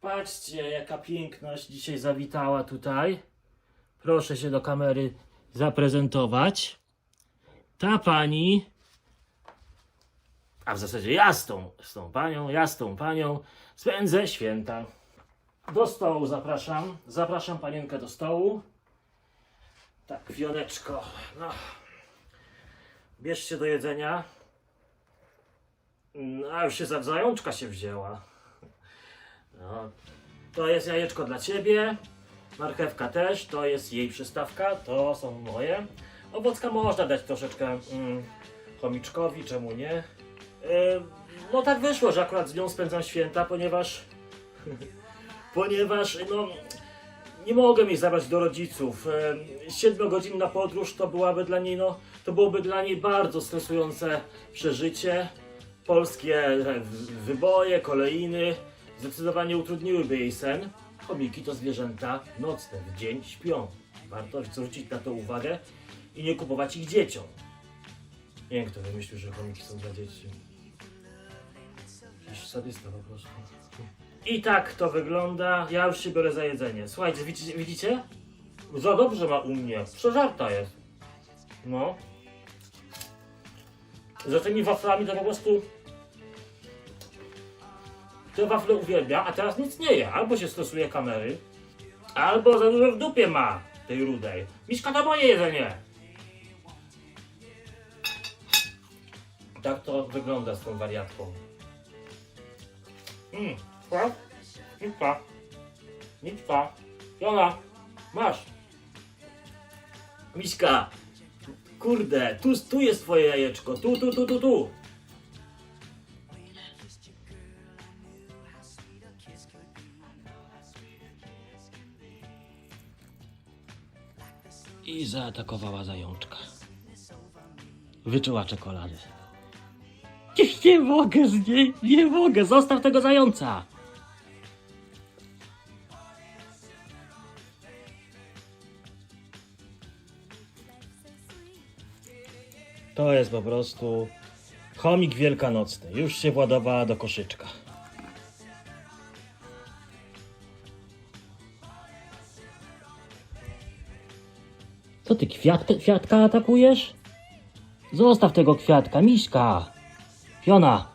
Patrzcie, jaka piękność dzisiaj zawitała tutaj. Proszę się do kamery zaprezentować. Ta pani, a w zasadzie ja z tą, z tą panią, ja z tą panią spędzę święta. Do stołu zapraszam. Zapraszam panienkę do stołu. Tak, Fioneczko, no. Bierzcie do jedzenia. No, a już się za zajączka się wzięła. No, to jest jajeczko dla ciebie. Marchewka też, to jest jej przystawka, to są moje. Owocka można dać troszeczkę mm, chomiczkowi, czemu nie? E, no tak wyszło, że akurat z nią spędzam święta, ponieważ ponieważ no, nie mogę jej zabrać do rodziców. E, Siedmiogodzinna podróż to byłaby dla niej, no, to byłoby dla niej bardzo stresujące przeżycie. Polskie e, wyboje, kolejny zdecydowanie utrudniłyby jej sen. Chomiki to zwierzęta nocne, w dzień śpią. Warto zwrócić na to uwagę i nie kupować ich dzieciom. Nie wiem, kto wymyślił, że chomiki są dla dzieci. Jakiś sadysta po prostu. I tak to wygląda. Ja już się biorę za jedzenie. Słuchajcie, widzicie? widzicie? Za dobrze ma u mnie. Przeżarta jest. No. Za tymi waflami to po prostu... Te wafle uwielbia, a teraz nic nie je. Albo się stosuje kamery, albo za dużo w dupie ma tej rudej. Miszka to moje jedzenie. Tak to wygląda z tą wariatką. Mm, tak? Nitka. Nitka. Jona, masz. Miśka. Kurde, tu, tu jest twoje jajeczko. Tu, tu, tu, tu, tu. I zaatakowała zajączka. Wyczuła czekoladę. Nie mogę z niej, nie mogę, zostaw tego zająca. To jest po prostu chomik wielkanocny. Już się władowała do koszyczka. Co ty, kwiatka, kwiatka atakujesz? Zostaw tego kwiatka, miśka. Fiona,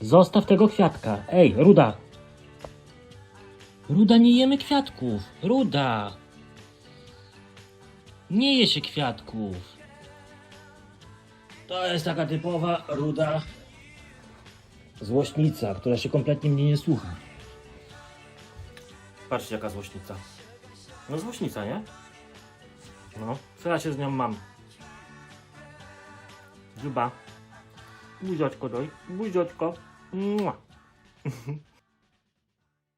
zostaw tego kwiatka. Ej, Ruda. Ruda, nie jemy kwiatków. Ruda. Nie je się kwiatków. To jest taka typowa ruda złośnica, która się kompletnie mnie nie słucha. Patrzcie, jaka złośnica. No złośnica, nie? No, co ja się z nią mam? Zuba. Buziotko doj. Buziotko. Mua.